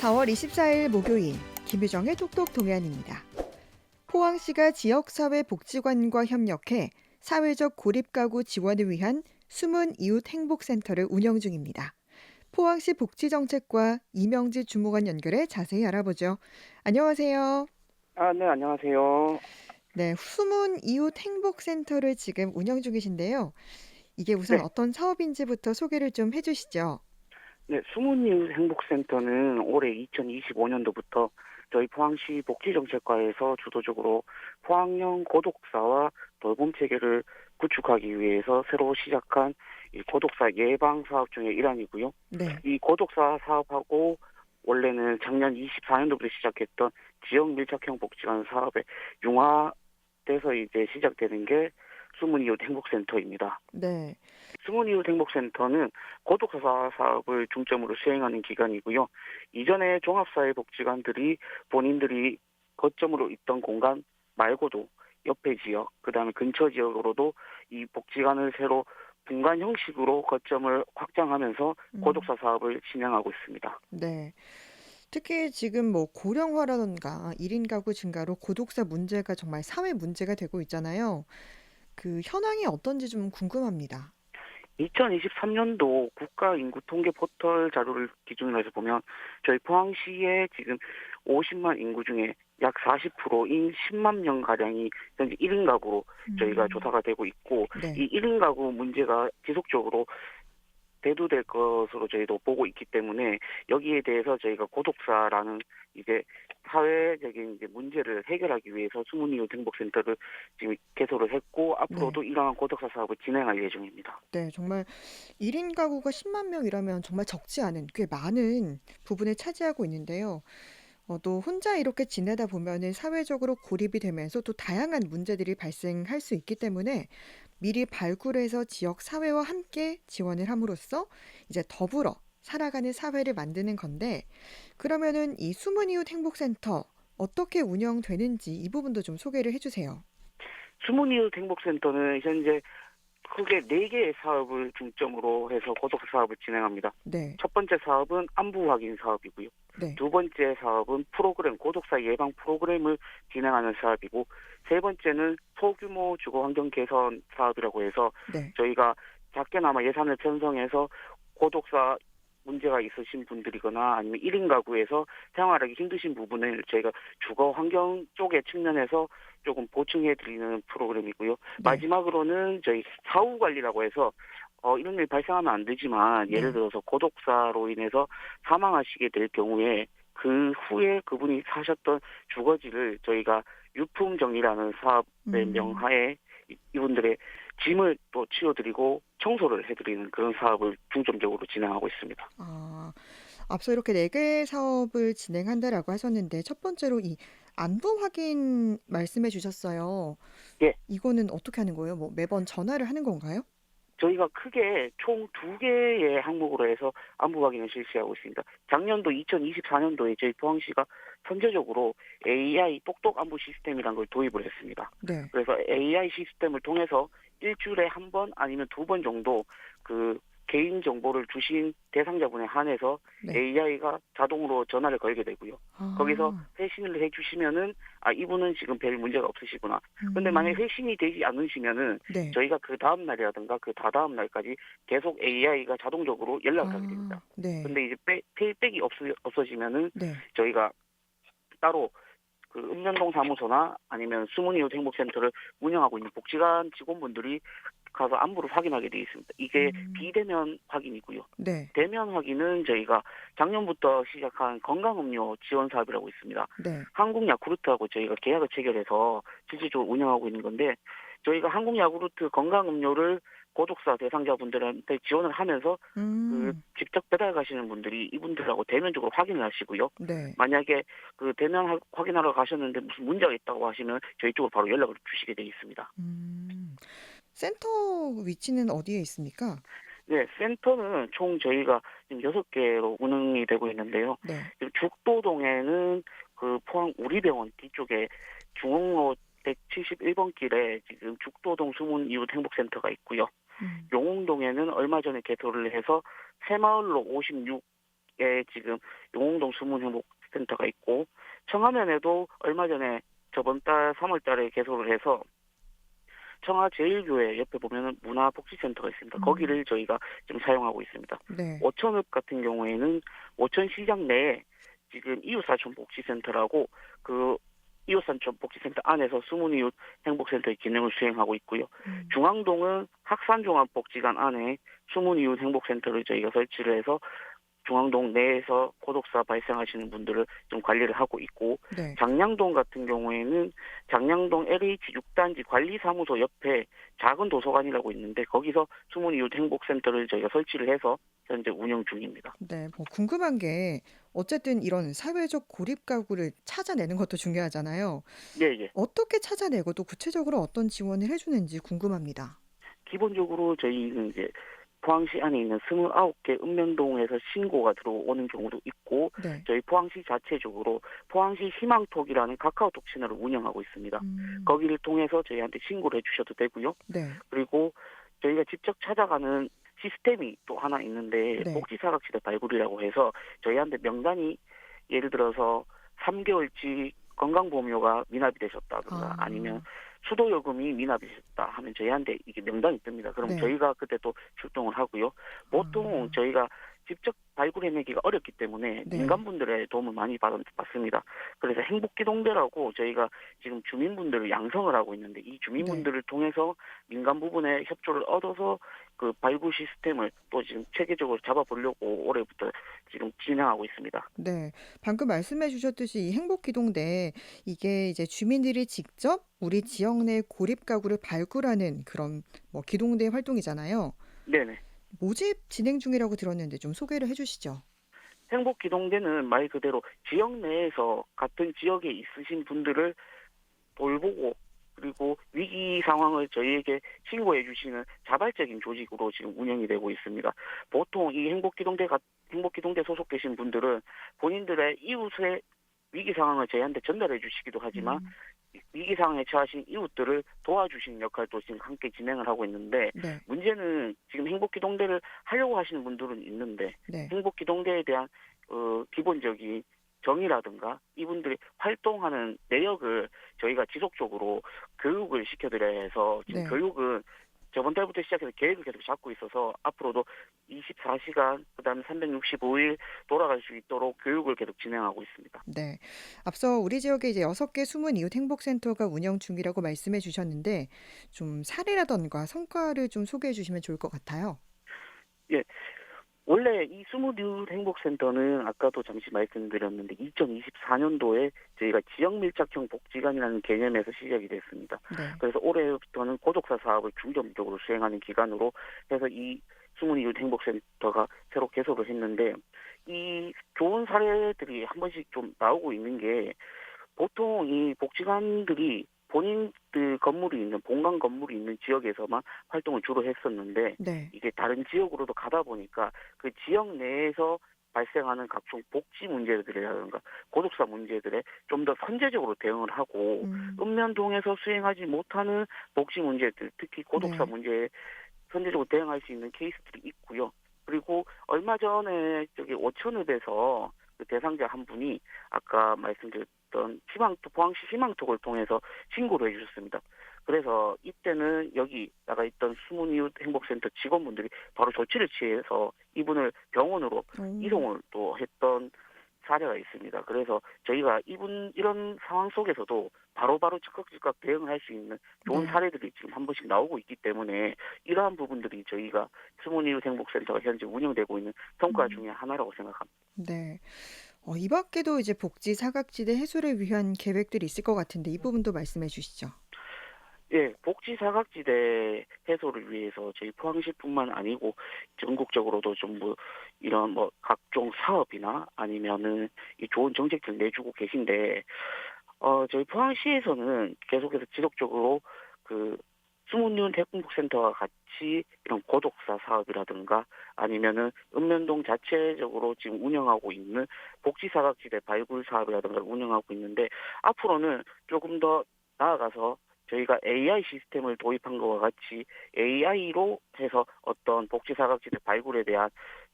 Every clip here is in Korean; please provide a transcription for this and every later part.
4월 24일 목요일 김유정의 톡톡 동안입니다. 포항시가 지역사회 복지관과 협력해 사회적 고립 가구 지원을 위한 숨은 이웃 행복센터를 운영 중입니다. 포항시 복지정책과 이명지 주무관 연결해 자세히 알아보죠. 안녕하세요. 아, 네, 안녕하세요. 네, 숨은 이웃 행복센터를 지금 운영 중이신데요. 이게 우선 네. 어떤 사업인지부터 소개를 좀 해주시죠. 네, 수문이웃 행복센터는 올해 2025년도부터 저희 포항시 복지정책과에서 주도적으로 포항형 고독사와 돌봄 체계를 구축하기 위해서 새로 시작한 이 고독사 예방 사업 중의 일환이고요. 네, 이 고독사 사업하고 원래는 작년 24년도부터 시작했던 지역 밀착형 복지관 사업에 융화돼서 이제 시작되는 게 수문이웃 행복센터입니다. 네, 스무니웃 행복센터는 고독사 사업을 중점으로 수행하는 기관이고요. 이전에 종합사회복지관들이 본인들이 거점으로 있던 공간 말고도 옆에 지역, 그 다음에 근처 지역으로도 이 복지관을 새로 분간 형식으로 거점을 확장하면서 음. 고독사 사업을 진행하고 있습니다. 네. 특히 지금 뭐 고령화라던가 1인 가구 증가로 고독사 문제가 정말 사회 문제가 되고 있잖아요. 그 현황이 어떤지 좀 궁금합니다. 2023년도 국가 인구 통계 포털 자료를 기준으로 해서 보면 저희 포항시에 지금 50만 인구 중에 약 40%인 10만 명 가량이 현재 1인 가구로 저희가 음, 조사가 되고 있고 네, 이 1인 가구 문제가 지속적으로 대두될 것으로 저희도 보고 있기 때문에 여기에 대해서 저희가 고독사라는 이제 사회적인 이제 문제를 해결하기 위해서 수문이웃 행복센터를 지금 개설을 했고 앞으로도 이러한 고독사 사업을 진행할 예정입니다. 네, 정말 1인 가구가 10만 명이라면 정말 적지 않은 꽤 많은 부분을 차지하고 있는데요. 어, 또 혼자 이렇게 지내다 보면은 사회적으로 고립이 되면서 또 다양한 문제들이 발생할 수 있기 때문에 미리 발굴해서 지역 사회와 함께 지원을 함으로써 이제 더불어 살아가는 사회를 만드는 건데 그러면은 이 숨은 이웃 행복센터 어떻게 운영되는지 이 부분도 좀 소개를 해주세요. 수문이웃 행복센터는 현재 크게 4개의 사업을 중점으로 해서 고독사 사업을 진행합니다. 네, 첫 번째 사업은 안부 확인 사업이고요. 네, 두 번째 사업은 프로그램, 고독사 예방 프로그램을 진행하는 사업이고, 세 번째는 소규모 주거 환경 개선 사업이라고 해서 네, 저희가 작게나마 예산을 편성해서 고독사 문제가 있으신 분들이거나 아니면 1인 가구에서 생활하기 힘드신 부분을 저희가 주거 환경 쪽에 측면에서 조금 보충해 드리는 프로그램이고요. 네. 마지막으로는 저희 사후 관리라고 해서 어, 이런 일이 발생하면 안 되지만 네. 예를 들어서 고독사로 인해서 사망하시게 될 경우에 그 후에 그분이 사셨던 주거지를 저희가 유품 정리라는 사업의 음. 명하에 이- 이분들의 짐을 또 치워드리고 청소를 해드리는 그런 사업을 중점적으로 진행하고 있습니다. 아, 앞서 이렇게 네 개의 사업을 진행한다라고 하셨는데 첫 번째로 이 안부 확인 말씀해 주셨어요. 예. 이거는 어떻게 하는 거예요? 뭐 매번 전화를 하는 건가요? 저희가 크게 총 두 개의 항목으로 해서 안부 확인을 실시하고 있습니다. 작년도 2024년도에 저희 포항시가 선제적으로 AI 똑똑 안부 시스템이라는 걸 도입을 했습니다. 네. 그래서 AI 시스템을 통해서 일주일에 한 번 아니면 두 번 정도 그 개인 정보를 주신 대상자분에 한해서 네. AI가 자동으로 전화를 걸게 되고요. 아, 거기서 회신을 해주시면은 아 이분은 지금 별 문제가 없으시구나. 근데 음, 만약 에 회신이 되지 않으시면은 네. 저희가 그 다음 날이라든가 그 다다음 날까지 계속 AI가 자동적으로 연락을 하게 됩니다. 아, 네. 근데 이제 빼, 페이백이 없, 없어지면은 네. 저희가 따로 그 읍면동 사무소나 아니면 수문이웃 행복센터를 운영하고 있는 복지관 직원분들이 가서 안부를 확인하게 되어 있습니다. 이게 음. 비대면 확인이고요. 네. 대면 확인은 저희가 작년부터 시작한 건강음료 지원 사업이라고 있습니다. 네. 한국 야쿠르트하고 저희가 계약을 체결해서 실질적으로 운영하고 있는 건데 저희가 한국 야쿠르트 건강음료를 고독사 대상자분들한테 지원을 하면서 그 음. 직접 배달 가시는 분들이 이분들하고 대면적으로 확인을 하시고요. 네. 만약에 그 대면 하- 확인하러 가셨는데 무슨 문제가 있다고 하시면 저희 쪽으로 바로 연락을 주시게 되어 있습니다. 음. 센터 위치는 어디에 있습니까? 네, 센터는 총 저희가 지금 여섯 개로 운영이 되고 있는데요. 네. 지금 죽도동에는 그 포항 우리병원 뒤쪽에 중흥로 171번 길에 지금 죽도동 수문 이웃 행복센터가 있고요. 음. 용흥동에는 얼마 전에 개소를 해서 새마을로 56 지금 용홍동 수문 행복센터가 있고 청하면에도 얼마 전에 저번 달 3월 달에 개소를 해서 청하 제일교회 옆에 보면은 문화복지센터가 있습니다. 음. 거기를 저희가 지금 사용하고 있습니다. 네. 오천읍 같은 경우에는 오천 시장 내에 지금 이웃사촌 복지센터라고 그 이웃사촌 복지센터 안에서 수문 이웃 행복센터의 기능을 수행하고 있고요. 음. 중앙동은 학산종합복지관 안에 수문 이웃 행복센터를 저희가 설치를 해서 중앙동 내에서 고독사 발생하시는 분들을 좀 관리를 하고 있고 네. 장량동 같은 경우에는 장량동 LH 6단지 관리사무소 옆에 작은 도서관이라고 있는데 거기서 수문이웃 행복센터를 저희가 설치를 해서 현재 운영 중입니다. 네. 뭐 궁금한 게 어쨌든 이런 사회적 고립 가구를 찾아내는 것도 중요하잖아요. 예, 예. 어떻게 찾아내고 또 구체적으로 어떤 지원을 해주는지 궁금합니다. 기본적으로 저희는 이제 포항시 안에 있는 29개 읍면동에서 신고가 들어오는 경우도 있고 네. 저희 포항시 자체적으로 포항시 희망톡이라는 카카오톡 채널을 운영하고 있습니다. 음. 거기를 통해서 저희한테 신고를 해주셔도 되고요. 네. 그리고 저희가 직접 찾아가는 시스템이 또 하나 있는데 네. 복지사각지대 발굴이라고 해서 저희한테 명단이 예를 들어서 3개월치 건강보험료가 미납이 되셨다든가 아. 아니면 수도요금이 미납이 되셨다 하면 저희한테 이게 명단이 뜹니다. 그럼 네. 저희가 그때 또 출동을 하고요. 보통 아. 저희가 직접 발굴해내기가 어렵기 때문에 네. 민간분들의 도움을 많이 받, 받습니다. 그래서 행복기동대라고 저희가 지금 주민분들을 양성을 하고 있는데 이 주민분들을 통해서 민간 부분에 협조를 얻어서 그 발굴 시스템을 또 지금 체계적으로 잡아보려고 올해부터 지금 진행하고 있습니다. 네. 방금 말씀해 주셨듯이 이 행복기동대 이게 이제 주민들이 직접 우리 지역 내 고립 가구를 발굴하는 그런 뭐 기동대 활동이잖아요. 네네. 모집 진행 중이라고 들었는데 좀 소개를 해 주시죠. 행복기동대는 말 그대로 지역 내에서 같은 지역에 있으신 분들을 돌보고 그리고 위기 상황을 저희에게 신고해 주시는 자발적인 조직으로 지금 운영이 되고 있습니다. 보통 이 행복기동대 가- 행복기동대 소속되신 분들은 본인들의 이웃의 위기 상황을 저희한테 전달해 주시기도 하지만 음, 위기 상황에 처하신 이웃들을 도와주시는 역할도 지금 함께 진행을 하고 있는데 네. 문제는 지금 행복기동대를 하려고 하시는 분들은 있는데 네. 행복기동대에 대한 어, 기본적인 정의라든가 이분들이 활동하는 내역을 저희가 지속적으로 교육을 시켜드려야 해서 지금 네. 교육은 저번 달부터 시작해서 계획을 계속 잡고 있어서 앞으로도 24시간 그다음에 365일 돌아갈 수 있도록 교육을 계속 진행하고 있습니다. 네. 앞서 우리 지역에 이제 여섯 개 숨은 이웃 행복센터가 운영 중이라고 말씀해 주셨는데 좀 사례라던가 성과를 좀 소개해 주시면 좋을 것 같아요. 원래 이 스무디웃 행복센터는 아까도 잠시 말씀드렸는데 2024년도에 저희가 지역 밀착형 복지관이라는 개념에서 시작이 됐습니다. 네. 그래서 올해부터는 고독사 사업을 중점적으로 수행하는 기관으로 해서 이 수문이웃 행복센터가 새로 개설을 했는데 이 좋은 사례들이 한 번씩 좀 나오고 있는 게 보통 이 복지관들이 본인들 건물이 있는 본관 건물이 있는 지역에서만 활동을 주로 했었는데 네. 이게 다른 지역으로도 가다 보니까 그 지역 내에서 발생하는 각종 복지 문제들이라든가 고독사 문제들에 좀 더 선제적으로 대응을 하고 음, 읍면동에서 수행하지 못하는 복지 문제들, 특히 고독사 네. 문제에 선제적으로 대응할 수 있는 케이스들이 있고요. 그리고 얼마 전에 저기 오천읍에서 그 대상자 한 분이 아까 말씀드렸 던 희망톡, 포항시 희망톡을 통해서 신고를 해주셨습니다. 그래서 이때는 여기 나가 있던 수문이웃 행복센터 직원분들이 바로 조치를 취해서 이분을 병원으로 오, 이송을 또 했던 사례가 있습니다. 그래서 저희가 이분 이런 상황 속에서도 바로바로 즉각 즉각 대응할 수 있는 좋은 네. 사례들이 지금 한 번씩 나오고 있기 때문에 이러한 부분들이 저희가 스무니웃 행복센터가 현재 운영되고 있는 성과 음. 중에 하나라고 생각합니다. 네. 어, 이 밖에도 이제 복지 사각지대 해소를 위한 계획들이 있을 것 같은데 이 부분도 말씀해 주시죠. 예, 복지 사각지대 해소를 위해서 저희 포항시뿐만 아니고 전국적으로도 좀뭐 이런 뭐 각종 사업이나 아니면은 이 좋은 정책들 내주고 계신데 어 저희 포항시에서는 계속해서 지속적으로 그 수문윤 대공복센터와 같이 이런 고독사 사업이라든가 아니면은 읍면동 자체적으로 지금 운영하고 있는 복지사각지대 발굴 사업이라든가 운영하고 있는데 앞으로는 조금 더 나아가서 저희가 AI 시스템을 도입한 것과 같이 AI로 해서 어떤 복지 사각지대 발굴에 대한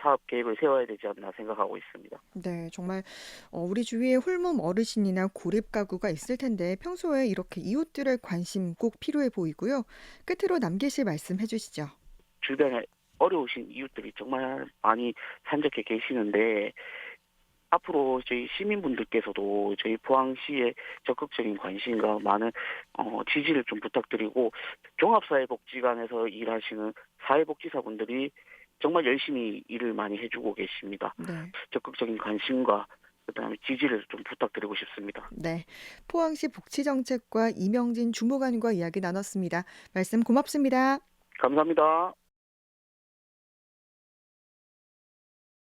사업 계획을 세워야 되지 않나 생각하고 있습니다. 네, 정말 어, 우리 주위에 홀몸 어르신이나 고립 가구가 있을 텐데 평소에 이렇게 이웃들의 관심 꼭 필요해 보이고요. 끝으로 남기실 말씀 해주시죠. 주변에 어려우신 이웃들이 정말 많이 산적해 계시는데 앞으로 저희 시민분들께서도 저희 포항시에 적극적인 관심과 많은 어, 지지를 좀 부탁드리고 종합사회복지관에서 일하시는 사회복지사분들이 정말 열심히 일을 많이 해주고 계십니다. 네, 적극적인 관심과 그다음에 지지를 좀 부탁드리고 싶습니다. 네. 포항시 복지정책과 이명진 주무관과 이야기 나눴습니다. 말씀 고맙습니다. 감사합니다.